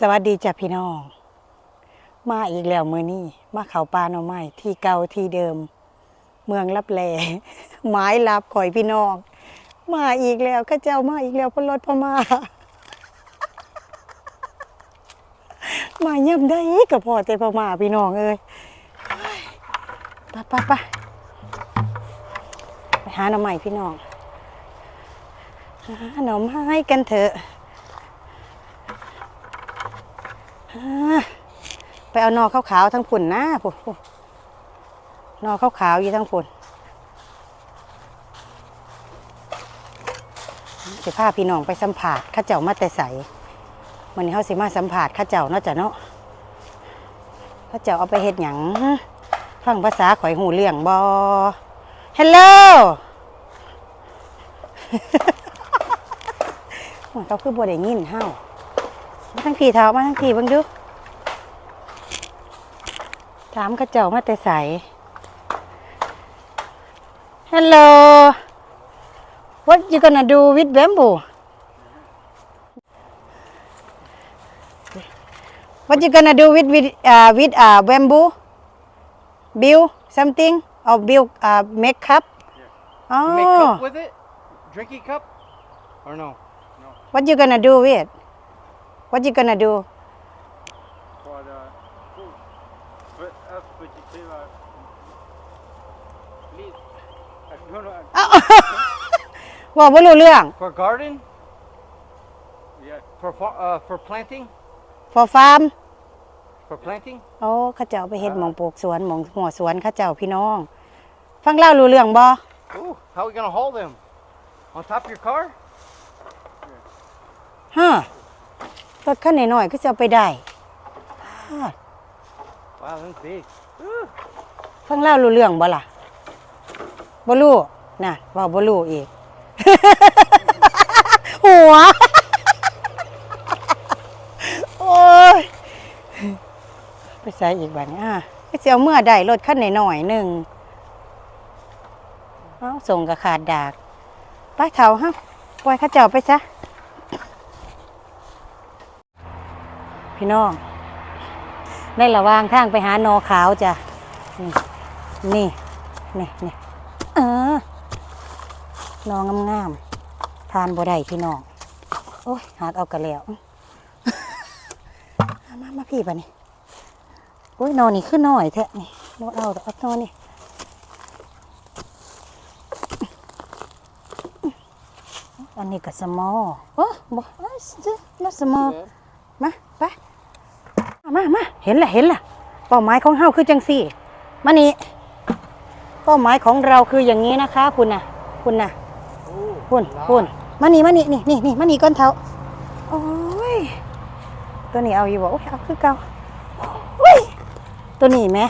สวัสดีจ้ะพี่น้อง มาอีกแล้วมือนี้มาเขาปลาหน่อไม้ที่เก่าที่เดิม เมืองรับแลไม้ลับข่อยพี่น้อง มาอีกแล้วข้าเจ้ามาอีกแล้วพนรถพมา มาเยี่ยมได้กับพ่อแต่พมาพี่น้องเอ้ยปไปไปะไปหาหน่อไม้พี่น้องหาหน่อไม้กันเถอะ อ่า ไปเอานอขาวๆทั้งฝุ่นนะฝุ่นนอขาวๆอยู่ทั้งฝุ่นสิพาพี่น้องไปสัมผัสข้าเจ้ามาแต่ใสมันนี้เขาสิมาสัมผัสข้าเจ้าเนาะจ้ะเนาะข้าเจ้าเอาไปเฮ็ดหยังฟังภาษาข่อยหูเรื่องบอฮัลโหลเขาคือบ่ได้ยินเฮา มาทั้งพี่เท้ามาทั้งพี่เบิ่งดูถามกระเจ้ามาแต่ใส Hello What you gonna do with bamboo What you gonna do with with uh, with uh, bamboo Build something or build uh, make cup You make Oh cup with it? Drinking cup? Or no? No. What you gonna do with What you gonna do For the food. But us vegetarian. Please. I don't know. อ้าวว่าบ่รู้เรื่อง For garden? Yes. For fa- uh, for planting? for farm For planting? โอ้เข้าเจ้าไปเฮ็ดหมองปลูกสวนหมองหัวสวนเข้าเจ้าพี่น้อง ฟังเล่ารู้เรื่องบ่ Ooh, how are we gonna haul them? On top of your car? ฮะ รถคันน้อยๆก็จะเอาไปได้ฮะ Wow, that's big. ฟังเล่ารู้เรื่องบ่ล่ะบ่รู้น่ะเว่าบ่รู้อีก หัว โอ้ย ไปใส่อีกบัดนี้อะก็สิเอาเมื่อได้รถคันน้อยๆหนึงเอ้าส่งก็ขาดดาก ไปเฒ่าฮะปล่อยเขาเจ้าไปซะ พี่น้องในระหว่างทางไปหาโนอขาวจ้ะนี่นี่ นี่ นี่เออนองงามๆทานบ่ได้พี่น้อง โอ้ยหากเอากระแล้วมามามาพี่ปะนี่โอ้ยนอนนี่ขึ้นน้อยแท้นี่นอนเอาแต่เอานอนนี่อันนี้ก็สมอโอ้บ่เอ้ยน่าสมอมาไป มามาเห็นละเห็นละเป้าหมายของเฮาคือจังสี่มานี่เป้าหมายของเราคืออย่างนี้นะคะ คุณน่ะคุณน่ะคุณคุณมานี่มานี่นี่นี่นี่มานี่ก้อนเท้าโอ้ยตัวนี้เอาอยู่บ่โอ้ยเอาคือเก่าโอ้ยตัวนี้ไหม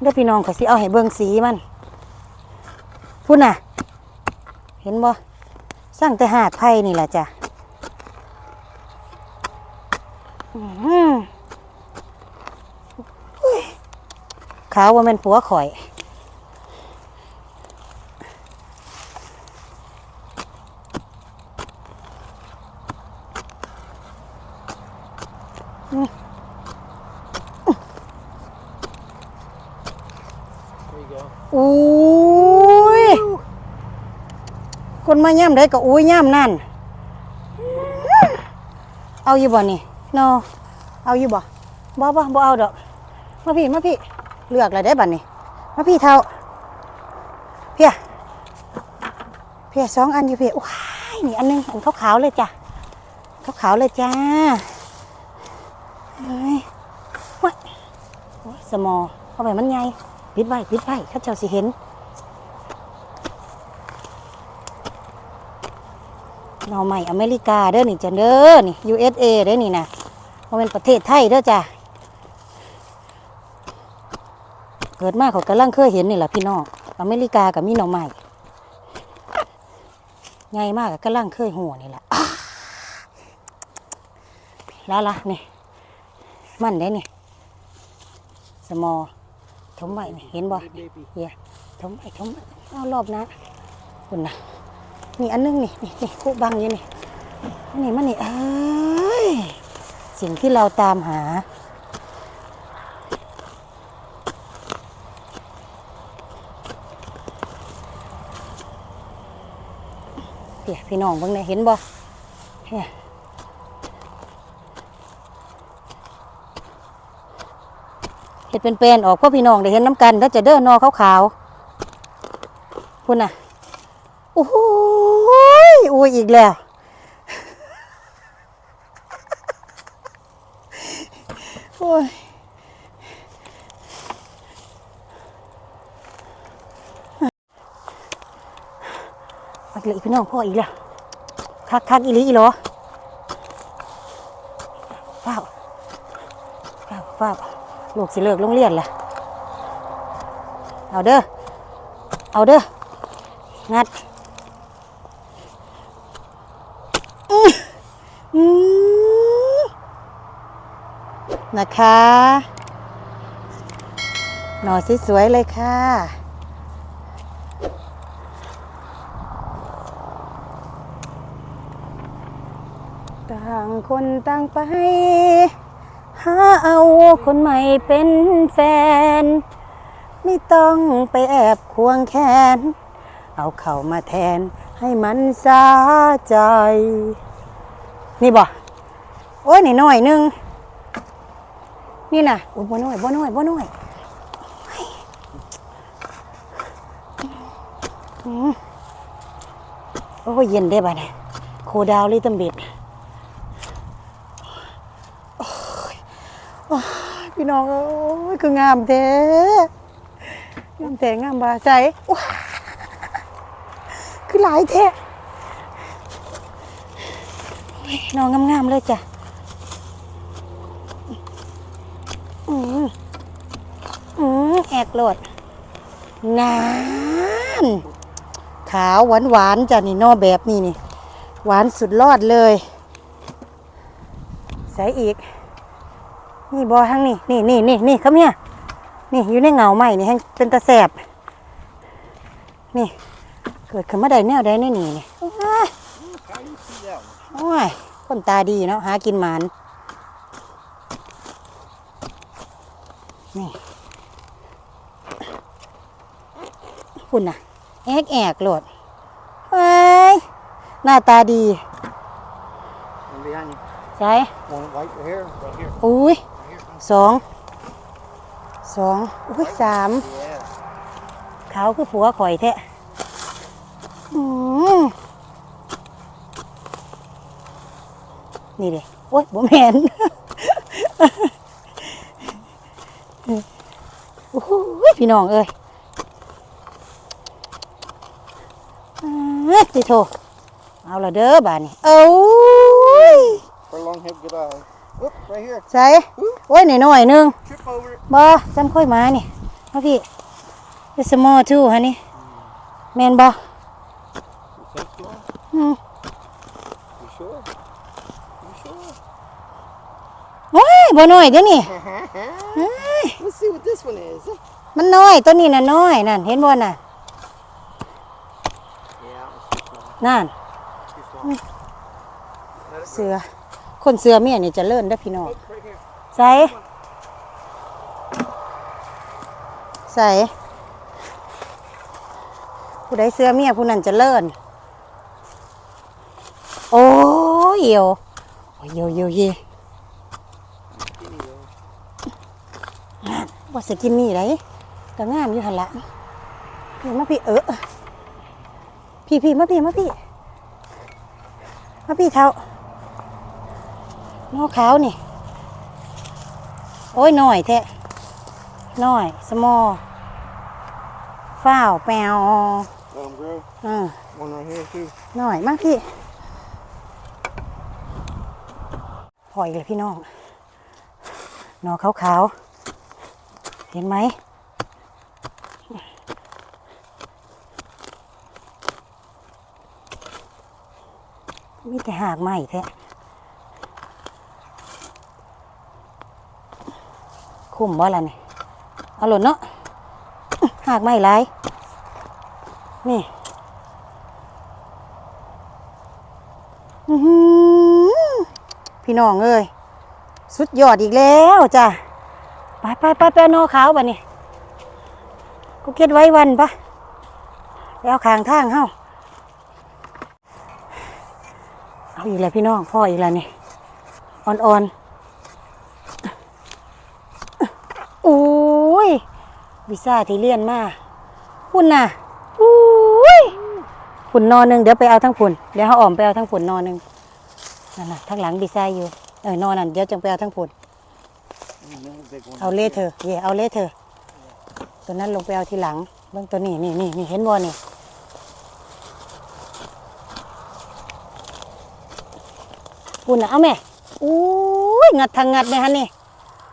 เดี๋ยวพี่น้องขาสิเอาให้เบิ่งสีมันคุณน่ะ เห็นบ่สร้างแต่หาดไผ่นี่แหละจ้ะ อื้อหืออุ้ย ขาวว่าเป็นผัวข่อย There you go. อุ้ย คนมาย่ำได้ก็อุ้ยย่ำนั่น เอาอยู่บ่นี่ นอเอาอยู่บ่บ่บ่บ่เอาดอก มาพี่ มาพี่ เลือกเลยได้บัดนี่มาพี่เท่า เพียเพียสองอันอยู่เพียว้ายนี่อันหนึงอันขาวๆเลยจ้ะขาวๆเลยจ้าเฮ้ยว้ยโอ้ยสมอเอาไปมันใหญ่ปิดไว้ปิดไว้ข้าเจ้าสิเห็นหน่อใหม่อเมริกาเด้อนี่จ้ะเด้อนี่ USA เด้อนี่นะ มันเป็นประเทศไทยเด้อจ้ะเกิดมาเขากำลังเคยเห็นนี่แหละพี่น้องอเมริกากับมีหน่อใหม่ใหญ่มากกำลังเคยหัวนี่แหละแล้วล่ะนี่มันได้นี่สมอถมไว้นี่เห็นบ่เฮียถมไว้ถมไว้เอารอบนะคุณนะนี่อันนึงนี่นี่นี่คู่บังอยู่นี่นนี่มันนี่เอ้ย สิ่งที่เราตามหา เดี๋ยวพี่น้องเบิ่งได้เห็นบ่เนี่ยเห็ดเป็นเป็นออกเพ่อพี่น้องได้เห็นน้ำกัน แล้วจะเด้อนอขาวๆพุ่นน่ะโอ้โหอุ้ยอีกแล้ว โอ้ยอักเลยพี่น้องพ่ออีกแล้วคักคักอีหลีอีหรอเฝ้าเฝ้าเฝ้าลูกสิเลิกโรงเรียนแหละเอาเด้อ เอาเด้อ งัด อื้ออื้อ นะคะหน่อสวยๆเลยค่ะ ต่างคนต่างไป หาเอาคนใหม่เป็นแฟน ไม่ต้องไปแอบควงแขน เอาเขามาแทนให้มันสาใจ นี่บ่ โอ้ยนี่หน่อยหนึง นี่น่ะโอ้ยบ่น้อยบ่น้อยบ่น้อยโอ้ยเย็นได้บ่เนี่ยโคดาวลิตัมบิดพี่น้องเอ้ยคืองามแท้งามแต่งามบาใจว้าคือหลายแท้โอ้ยน้องงามๆเลยจ้ะ อืมอืมแอกโหลดนานขาวหวานหวานจ้ะนี่นอแบบนี้นี่ หวานสุดรอดเลย ใส่อีก นี่บอทั้งนี่นี่นี่นี่นี่ครับเนี่ยนี่อยู่ในเงาใหม่นี่ให้งเป็นตะแสบ นี่ เกิดขึ้นมาได้แนวได้แน่นี่นี่โอ้ยคนตาดีเนาะหากินหมาน คุณน่ะ แอกแอกโหลดเฮ้ย หน้าตาดี One behind you. ใช่ One right here. Right here. อุ้ย Right here. สอง สอง อุ้ยสาม Yeah. เขาคือผัวข่อยแท้อืมนี่เลยโอ๊ยบ่แมน พี่น้องเอ้ยเอ้ยติโทเอาละเด้อบาดนี่เอ้ย For long head, good eye. Whoop, right here. ใส่โอ้ยหน่อยๆหนึง Trip over it. บ่จำค่อยมานี่มาพี่ It's small too ฮะนี่แมนบ่ You think so? อืม You sure? You sure? โอ้ยบ่น้อยเด้อนี่ Let's see what this one is. มันน้อยตัวนี้น่ะน้อยนั่น เห็นบ่น่ะนั่นเสือ คนเสือเมียนี่จะเลิ่อนเด้พี่น้องใส่ใส่ผู้ใดเสือเมียผู้นั้นจะเลิ่นโอ้ยเหี่ยวโอ้ยเหี่ยวเหี่ยวเหี่ยว Skinny though. ว่าสกินนี่ไร ก็งามอยู่หันละพี่มาพี่เออพี่พี่มาพี่มาพี่มาพี่เท้านอขาวนี่ โอ้ยหน่อยแท้หน่อย สมอฝ้าวแปว Let them grow. อ่า One right here too. หน่อยมาพี่พออีกเลยพี่น้องหนอขาวๆ เห็นไหม มีแต่หากใหม่แท้คุ้มบ่ล่ะนี่เอาหล่นเนาะหากใหม่หลายนี่พี่น้องเอ้ยสุดยอดอีกแล้วจ้ะไปไปไปไปเอานอขาวบ่นี่กูเก็ดไว้วันปะไปเอาขางทางเฮ้า เอาอีกแล้วพี่น้องพ่ออีกแล้วนี่อ่อนๆอุ้ยวิซ่าที่เลี่ยนมาพุ่นน่ะอุ้ยฝุ่นนอนหนึ่งเดี๋ยวไปเอาทั้งฝุ่นเดี๋ยวเขาอ่อมไปเอาทั้งฝุ่นนอนหนึ่งนั่นน่ะทั้งหลังดีซน์อยู่เออนอนนั่นเดี๋ยวจังไปเอาทั้งฝุ่นเอาเล่เธอเย่เอาเล่เธอตัวนั้นลงไปเอาทีหลังเบื้องตัวนี้นี่นี่นี่เห็นบ่นี่ คุณน่ะเอาแม่อุ้ยงัดทางงัดไหมฮะนี่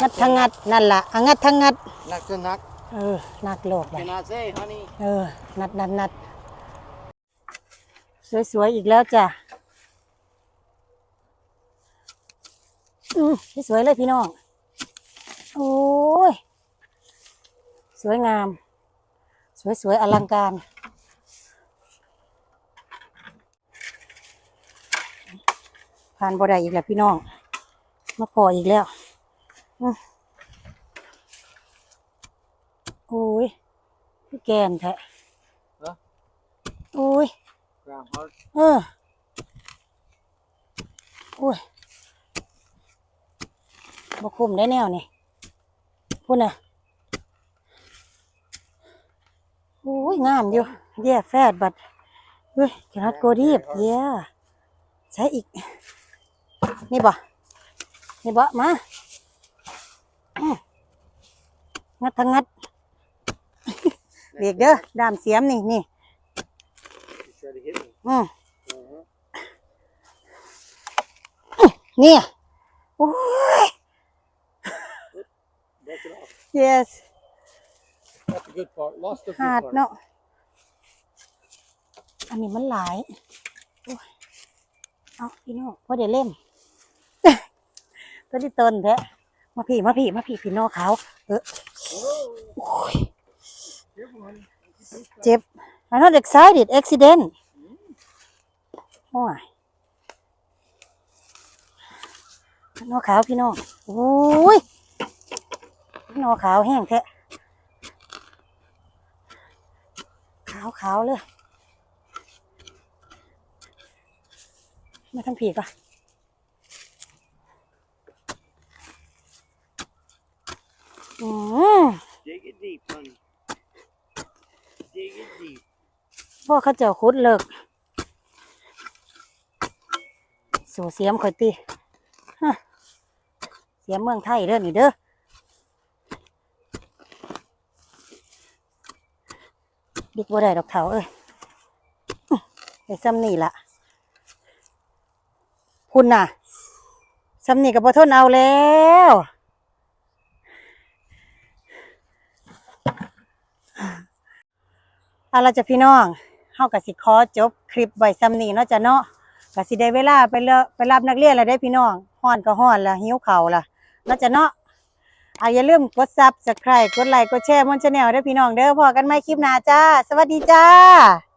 งัดทางงัดนั่นล่ะอะงัดทางงัด Knock to knock. เออนักโลดเลย Can I say, honey? เออนัดนัดนัดสวยๆอีกแล้วจ้ะอืมสวยๆเลยพี่น้องโอ้ยสวยงาม สวยๆอลังการ ผ่านบ่ได้อีกแล้วพี่น้อง มาพออีกแล้วอื้อโอ้ยพี่แกนแท้เหรอโอ้ย Ground hard. เออโอ้ยบคุมได้แนวนี่พูดน่ะโอ้ยงามอยู่เย่แฟดบัดเฮ้ยแคนัดโกดีบเย่ใช้อีก นี่บ่นี่บ่มางัดทั้งงัดเบียกเด้อดามเสียมนี่นี่อืมนี่โอ้ย yes That's the good part. Lost the หาดเนาะอันนี้มันหลาย เอาพี่น้องว่าเดี๋ยวเล่ม ตัวที่ตนแท้มาพี่มาพี่มาพี่พี่น้องเขาเออโอ้ยเจ็บ I'm not excited accident โอ้ยพี่น้องขาวพี่น้องโอ้ยพี่น้องขาวแห้งแท้ขาวขาวเลย มาทำผีก่อนอืม Dig it deep, honey. Dig it deep. พ่อเขาเจ้าคุดเลิก สู่เสียมข่อยตีฮะเสียมเมืองไทยเด้อนี่เด้อบิ๊กบ่ได้ดอกเถาเอ้ยอื้อไอ้ซ้ำนี่ล่ะคุณน่ะซ้ำนี่กับบ่ทนเอาแล้ว เอาละจ้ะพี่น้องเฮาก็สิขอจบคลิปไว้ซ้ำนี่เนาะจ้ะเนาะก็สิได้เวลาไปเลไปรับนักเรียนแล้วได้พี่น้องฮ้อนก็ฮ้อนละหิวเข่าละเนาะจ้ะเนาะอาอย่าลืมกดซับสไครต์กดไลค์กดแชร์มอนชาแนลได้พี่น้องเด้อพอกันไหมคลิปหน้าจ้า สวัสดีจ้า